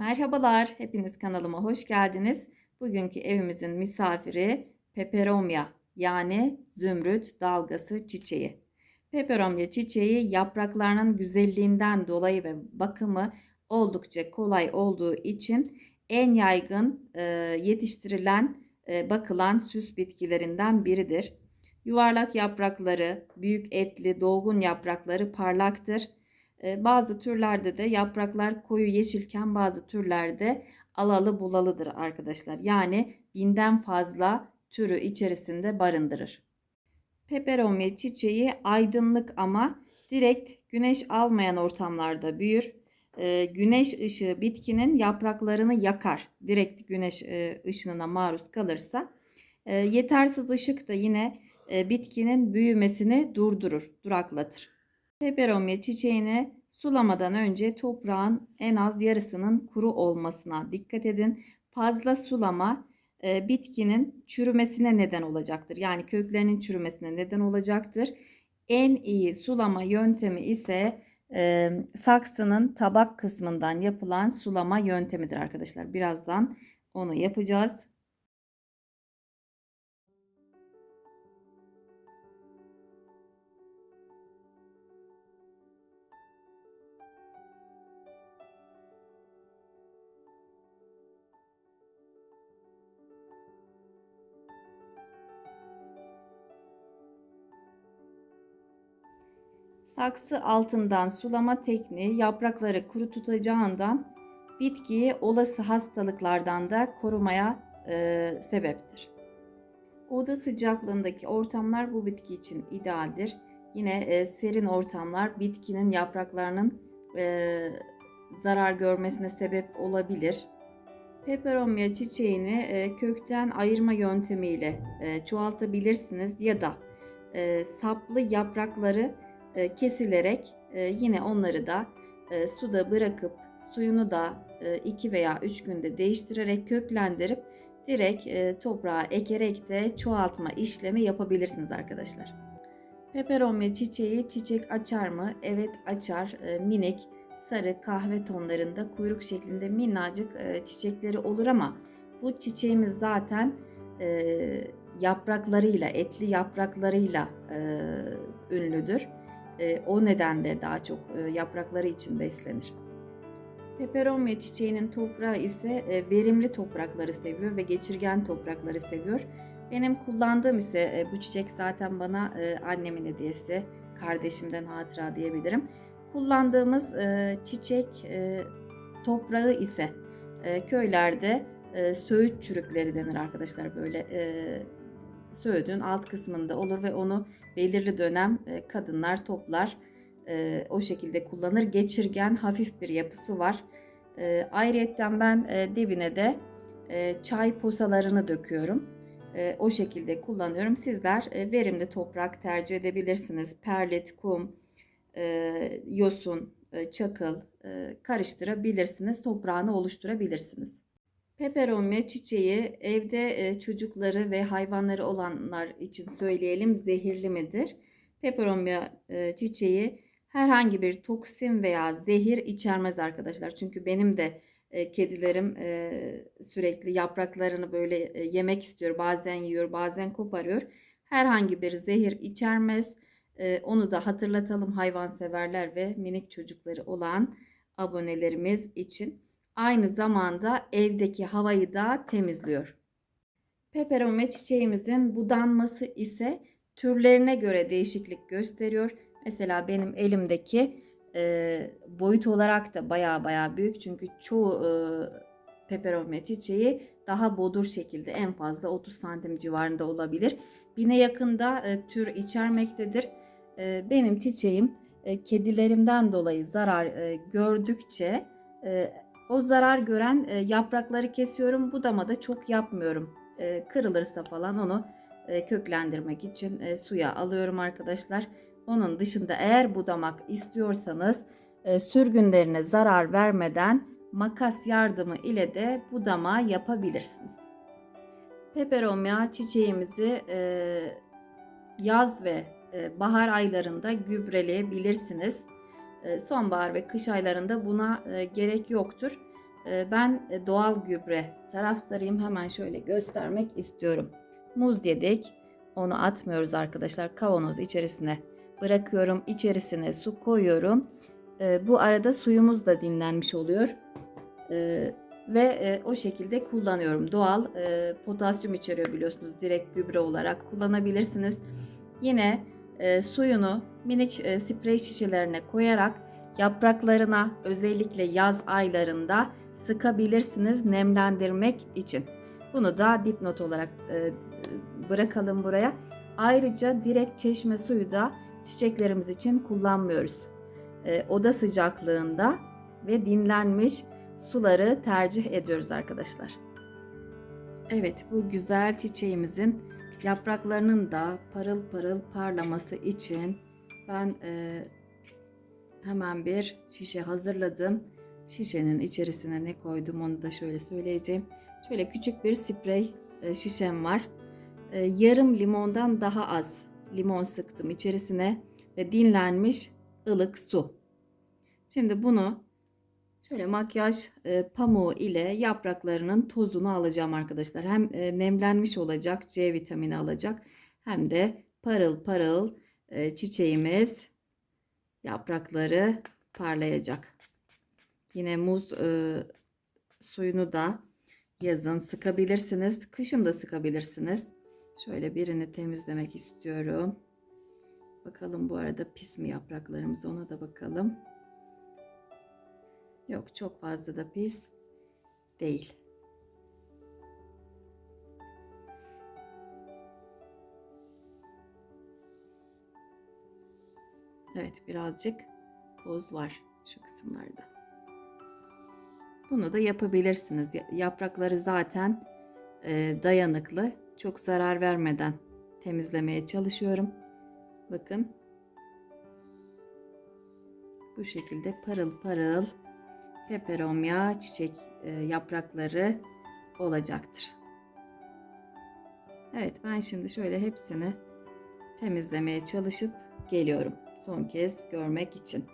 Merhabalar, hepiniz kanalıma hoş geldiniz. Bugünkü evimizin misafiri peperomia yani zümrüt dalgası çiçeği. Peperomia çiçeği yapraklarının güzelliğinden dolayı ve bakımı oldukça kolay olduğu için en yaygın e, yetiştirilen, e, bakılan süs bitkilerinden biridir. Yuvarlak yaprakları, büyük etli, dolgun yaprakları parlaktır. E, bazı türlerde de yapraklar koyu yeşilken bazı türlerde alalı bulalıdır arkadaşlar. Yani binden fazla türü içerisinde barındırır. Peperomia çiçeği aydınlık ama direkt güneş almayan ortamlarda büyür. E, güneş ışığı bitkinin yapraklarını yakar. Direkt güneş e, ışınına maruz kalırsa. E, yetersiz ışık da yine e, bitkinin büyümesini durdurur, duraklatır. Peperomia çiçeğini sulamadan önce toprağın en az yarısının kuru olmasına dikkat edin. Fazla sulama e, bitkinin çürümesine neden olacaktır. Yani köklerinin çürümesine neden olacaktır. En iyi sulama yöntemi ise e, saksının tabak kısmından yapılan sulama yöntemidir arkadaşlar. Birazdan onu yapacağız. Saksı altından sulama tekniği yaprakları kuru tutacağından bitkiyi olası hastalıklardan da korumaya e, sebeptir. Oda sıcaklığındaki ortamlar bu bitki için idealdir. Yine e, serin ortamlar bitkinin yapraklarının e, zarar görmesine sebep olabilir. Peperomia çiçeğini e, kökten ayırma yöntemiyle e, çoğaltabilirsiniz ya da e, saplı yaprakları kesilerek e, yine onları da e, suda bırakıp suyunu da 2 veya 3 günde değiştirerek köklendirip direkt toprağa ekerek de çoğaltma işlemi yapabilirsiniz arkadaşlar. Peperomia çiçeği çiçek açar mı? Evet açar. Minik sarı kahve tonlarında kuyruk şeklinde minnacık çiçekleri olur ama bu çiçeğimiz zaten yapraklarıyla, etli yapraklarıyla ünlüdür. E, o nedenle daha çok e, yaprakları için beslenir. Peperomia çiçeğinin toprağı ise e, verimli toprakları seviyor ve geçirgen toprakları seviyor. Benim kullandığım ise bu çiçek zaten bana annemin hediyesi, kardeşimden hatıra diyebilirim. Kullandığımız çiçek toprağı ise köylerde söğüt çürükleri denir arkadaşlar böyle söğüdün alt kısmında olur ve onu belirli dönem e, kadınlar toplar e, o şekilde kullanır. Geçirgen hafif bir yapısı var. E, ayrıyetten ben dibine de çay posalarını döküyorum. O şekilde kullanıyorum. Sizler verimli toprak tercih edebilirsiniz. Perlit, kum, yosun, çakıl karıştırabilirsiniz. Toprağını oluşturabilirsiniz. Peperomia çiçeği evde e, çocukları ve hayvanları olanlar için söyleyelim zehirli midir? Peperomia e, çiçeği herhangi bir toksin veya zehir içermez arkadaşlar. Çünkü benim de e, kedilerim sürekli yapraklarını böyle yemek istiyor. Bazen yiyor, bazen koparıyor. Herhangi bir zehir içermez. Onu da hatırlatalım hayvanseverler ve minik çocukları olan abonelerimiz için aynı zamanda evdeki havayı da temizliyor. Peperome çiçeğimizin budanması ise türlerine göre değişiklik gösteriyor. Mesela benim elimdeki e, boyut olarak da baya baya büyük. Çünkü çoğu e, peperome çiçeği daha bodur şekilde en fazla 30 santim civarında olabilir. Bine yakında e, tür içermektedir. E, benim çiçeğim e, kedilerimden dolayı zarar e, gördükçe e, o zarar gören e, yaprakları kesiyorum. Budama da çok yapmıyorum. E, kırılırsa falan onu e, köklendirmek için e, suya alıyorum arkadaşlar. Onun dışında eğer budamak istiyorsanız e, sürgünlerine zarar vermeden makas yardımı ile de budama yapabilirsiniz. Peperomia çiçeğimizi e, yaz ve e, bahar aylarında gübreleyebilirsiniz. E, sonbahar ve kış aylarında buna e, gerek yoktur. e, ben doğal gübre taraftarıyım. Hemen şöyle göstermek istiyorum. Muz yedik. Onu atmıyoruz arkadaşlar. Kavanoz içerisine bırakıyorum. İçerisine su koyuyorum. Bu arada suyumuz da dinlenmiş oluyor. Ve o şekilde kullanıyorum. Doğal potasyum içeriyor biliyorsunuz. Direkt gübre olarak kullanabilirsiniz. Yine e, suyunu minik e, sprey şişelerine koyarak yapraklarına özellikle yaz aylarında sıkabilirsiniz nemlendirmek için. Bunu da dipnot olarak e, bırakalım buraya. Ayrıca direkt çeşme suyu da çiçeklerimiz için kullanmıyoruz. E, oda sıcaklığında ve dinlenmiş suları tercih ediyoruz arkadaşlar. Evet bu güzel çiçeğimizin yapraklarının da parıl parıl parlaması için ben e, hemen bir şişe hazırladım. Şişenin içerisine ne koydum onu da şöyle söyleyeceğim. Şöyle küçük bir sprey e, şişem var. E, yarım limondan daha az limon sıktım içerisine ve dinlenmiş ılık su. Şimdi bunu şöyle makyaj e, pamuğu ile yapraklarının tozunu alacağım arkadaşlar. Hem e, nemlenmiş olacak, C vitamini alacak hem de parıl parıl e, çiçeğimiz yaprakları parlayacak. Yine muz e, suyunu da yazın sıkabilirsiniz. Kışın da sıkabilirsiniz. Şöyle birini temizlemek istiyorum. Bakalım bu arada pis mi yapraklarımız ona da bakalım. Yok çok fazla da pis değil. Evet birazcık toz var şu kısımlarda. Bunu da yapabilirsiniz. Yaprakları zaten e, dayanıklı. Çok zarar vermeden temizlemeye çalışıyorum. Bakın. Bu şekilde parıl parıl peperomya çiçek e, yaprakları olacaktır. Evet ben şimdi şöyle hepsini temizlemeye çalışıp geliyorum. Son kez görmek için.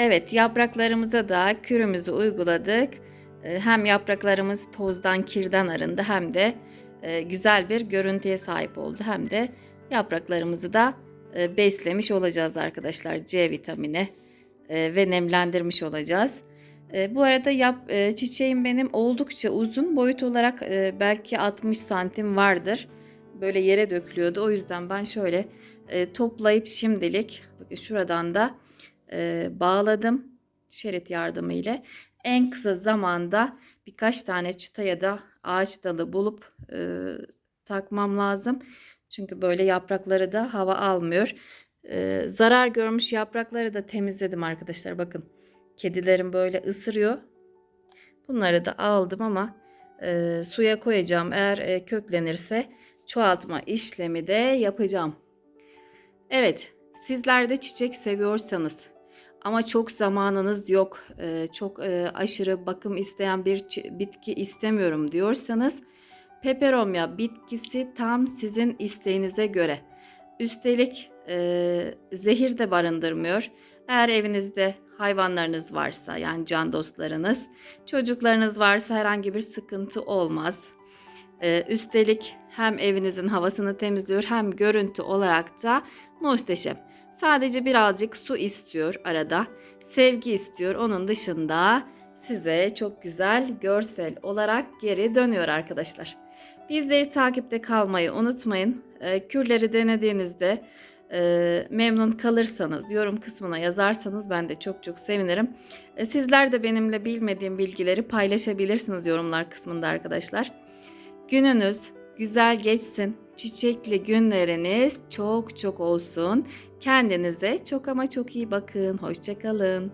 Evet yapraklarımıza da kürümüzü uyguladık. Ee, hem yapraklarımız tozdan kirden arındı hem de e, güzel bir görüntüye sahip oldu. Hem de yapraklarımızı da e, beslemiş olacağız arkadaşlar C vitamini e, ve nemlendirmiş olacağız. Bu arada yap, çiçeğim benim oldukça uzun boyut olarak belki 60 santim vardır. Böyle yere dökülüyordu o yüzden ben şöyle toplayıp şimdilik şuradan da e, bağladım şerit yardımı ile. En kısa zamanda birkaç tane çıta ya da ağaç dalı bulup e, takmam lazım. Çünkü böyle yaprakları da hava almıyor. E, zarar görmüş yaprakları da temizledim arkadaşlar. Bakın kedilerim böyle ısırıyor. Bunları da aldım ama e, suya koyacağım. Eğer e, köklenirse çoğaltma işlemi de yapacağım. Evet sizler de çiçek seviyorsanız ama çok zamanınız yok, e, çok e, aşırı bakım isteyen bir bitki istemiyorum diyorsanız peperomya bitkisi tam sizin isteğinize göre. Üstelik e, zehir de barındırmıyor. Eğer evinizde hayvanlarınız varsa yani can dostlarınız, çocuklarınız varsa herhangi bir sıkıntı olmaz. Üstelik hem evinizin havasını temizliyor hem görüntü olarak da muhteşem. Sadece birazcık su istiyor arada. Sevgi istiyor. Onun dışında size çok güzel görsel olarak geri dönüyor arkadaşlar. Bizleri takipte kalmayı unutmayın. E, kürleri denediğinizde e, memnun kalırsanız yorum kısmına yazarsanız ben de çok çok sevinirim. E, sizler de benimle bilmediğim bilgileri paylaşabilirsiniz yorumlar kısmında arkadaşlar. Gününüz güzel geçsin. Çiçekli günleriniz çok çok olsun. Kendinize çok ama çok iyi bakın. Hoşçakalın.